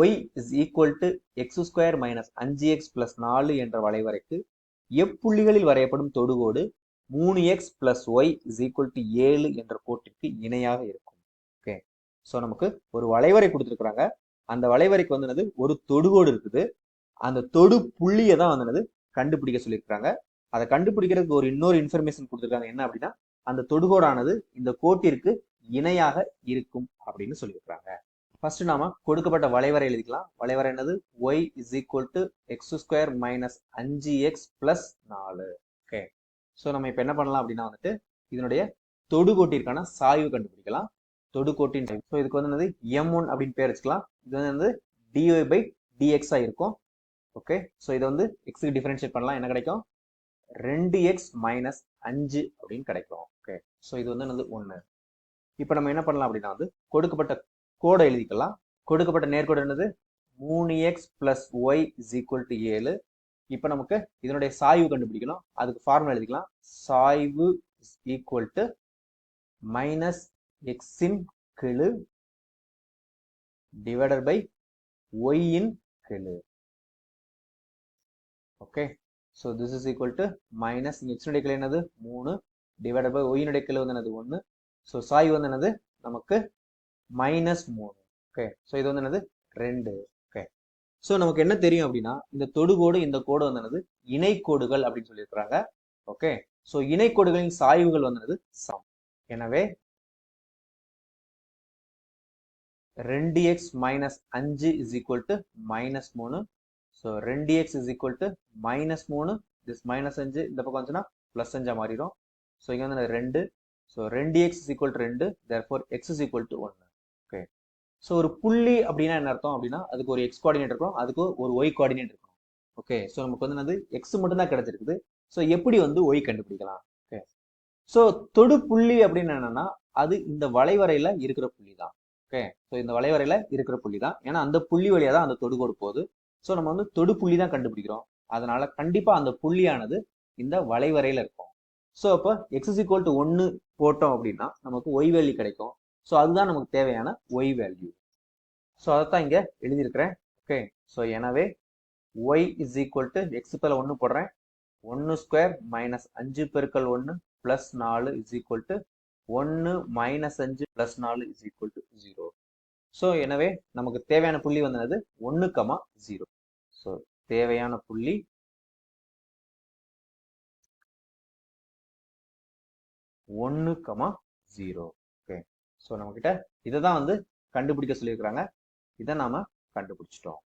Y is equal to x square minus அஞ்சு x plus நாலு என்ற வளைவரைக்கு எப்புள்ளிகளில் வரையப்படும் தொடுகோடு மூணு x plus y is equal to ஏழு என்ற கோட்டிற்கு இணையாக இருக்கும். ஓகே ஸோ நமக்கு ஒரு வளைவரை கொடுத்துருக்குறாங்க. அந்த வளைவரைக்கு வந்து என்னது ஒரு தொடுகோடு இருக்குது. அந்த தொடு புள்ளியை தான் வந்து என்னது கண்டுபிடிக்க சொல்லியிருக்கிறாங்க. அதை கண்டுபிடிக்கிறதுக்கு ஒரு இன்னொரு இன்ஃபர்மேஷன் கொடுத்துருக்காங்க. என்ன அப்படின்னா அந்த தொடுகோடானது இந்த கோட்டிற்கு இணையாக இருக்கும் அப்படின்னு சொல்லியிருக்கிறாங்க. ஃபர்ஸ்ட் நாம கொடுக்கப்பட்ட வளைவரை எழுதிக்கலாம். வளைவரை என்னது? Y is equal to x square minus அஞ்சு எக்ஸ் பிளஸ் நாலு. ஓகே ஸோ நம்ம இப்போ என்ன பண்ணலாம் அப்படின்னா வந்துட்டு இதனுடைய தொடுகோட்டிற்கான சாய்வு கண்டுபிடிக்கலாம். தொடுகோட்டின் ஸோ இதுக்கு வந்து என்னது? எம் ஒன் அப்படின்னு பேர் வச்சுக்கலாம். இது வந்து டிஒய் பை டிஎக்ஸாக இருக்கும். ஓகே ஸோ இதை வந்து எக்ஸுக்கு டிஃபரன்ஷியேட் பண்ணலாம். என்ன கிடைக்கும்? ரெண்டு எக்ஸ் மைனஸ் அஞ்சு அப்படின்னு கிடைக்கும். ஓகே ஸோ இது வந்து என்னது? ஒன்று இப்போ நம்ம என்ன பண்ணலாம் அப்படின்னா வந்து கொடுக்கப்பட்ட கோடை எழுதிக்கலாம். கொடுக்கப்பட்ட நேர்கோடு என்னது? மூணு x plus y is equal to ஏழு. இப்போ நமக்கு இதனுடைய சாய்வு கண்டுபிடிக்கணும். அதுக்கு ஃபார்முலா எழுதிக்கலாம். சாய்வு இஸ் ஈக்குவல் டு மைனஸ் எக்ஸின் கெழு டிவைடட் பை ஒய்யின் கெழு. Okay so this is equal to minus எக்ஸினுடைய கிளை என்னது? மூணு டிவைடட் பை ஒய்யினுடைய கிளை வந்து என்னது? ஒன்று ஸோ சாய் வந்து என்னது? நமக்கு மைனஸ் மூணு. ஓகே ஸோ இது வந்து என்னது? ரெண்டு. ஓகே ஸோ நமக்கு என்ன தெரியும் அப்படின்னா இந்த தொடுகோடு இந்த கோடு வந்து என்னது? இணைக்கோடுகள் அப்படின்னு சொல்லியிருக்கிறாங்க. ஓகே ஸோ இணைக்கோடுகளின் சாய்வுகள் வந்து என்னது? சம். எனவே ரெண்டு எக்ஸ் மைனஸ் அஞ்சு இஸ் ஈக்குவல் டு மைனஸ் மூணு. ஸோ ரெண்டு x is equal to minus மூணு. திஸ் மைனஸ் அஞ்சு இந்த பக்கம் வந்துச்சுன்னா ப்ளஸ் அஞ்சா மாறிடும். ஸோ இங்கே வந்து ரெண்டு. ஸோ ரெண்டு எக்ஸ் இஸ் ஈக்குவல் டு ரெண்டு. There four x is equal to ஒன்று ஸோ ஒரு புள்ளி அப்படின்னா என்ன அர்த்தம் அப்படின்னா அதுக்கு ஒரு எக்ஸ் கோஆர்டினேட் இருக்கும் அதுக்கு ஒரு ஒய் கோஆர்டினேட் இருக்கும். ஓகே ஸோ நமக்கு வந்து என்னது? எக்ஸ் மட்டும்தான் கிடைச்சிருக்குது. ஸோ எப்படி வந்து ஒய் கண்டுபிடிக்கலாம்? ஓகே ஸோ தொடு புள்ளி அப்படின்னு என்னன்னா அது இந்த வளைவரையில இருக்கிற புள்ளி தான் ஓகே ஸோ இந்த வளைவரையில இருக்கிற புள்ளி தான் ஏன்னா அந்த புள்ளி வழியா தான் அந்த தொடுகோடு போகுது. ஸோ நம்ம வந்து தொடு புள்ளி தான் கண்டுபிடிக்கிறோம். அதனால கண்டிப்பா அந்த புள்ளியானது இந்த வளைவரையில இருக்கும். ஸோ அப்போ எக்ஸஸ் ஈக்குவல் டு ஒன்று போட்டோம் அப்படின்னா நமக்கு ஒய் வேல்யூ கிடைக்கும். ஸோ அதுதான் நமக்கு தேவையான ஒய் வேல்யூ ஸோ அதைத்தான் இங்கே எழுதியிருக்கிறேன். ஓகே ஸோ எனவே y is equal to x பேல ஒன்று போடுறேன். ஒன்று ஸ்கொயர் மைனஸ் அஞ்சு பெருக்கள் ஒன்று ப்ளஸ் நாலு இஸ் ஈக்குவல் டு ஒன்று மைனஸ் அஞ்சு ப்ளஸ் நாலு is equal to zero so எனவே நமக்கு தேவையான புள்ளி வந்தது ஒன்று கமா ஜீரோ ஸோ தேவையான புள்ளி ஒன்று கமா ஜீரோ ஓகே ஸோ நம்மக்கிட்ட இதை தான் வந்து கண்டுபிடிக்க சொல்லியிருக்கிறாங்க. இதை நாம கண்டுபிடிச்சிட்டோம்.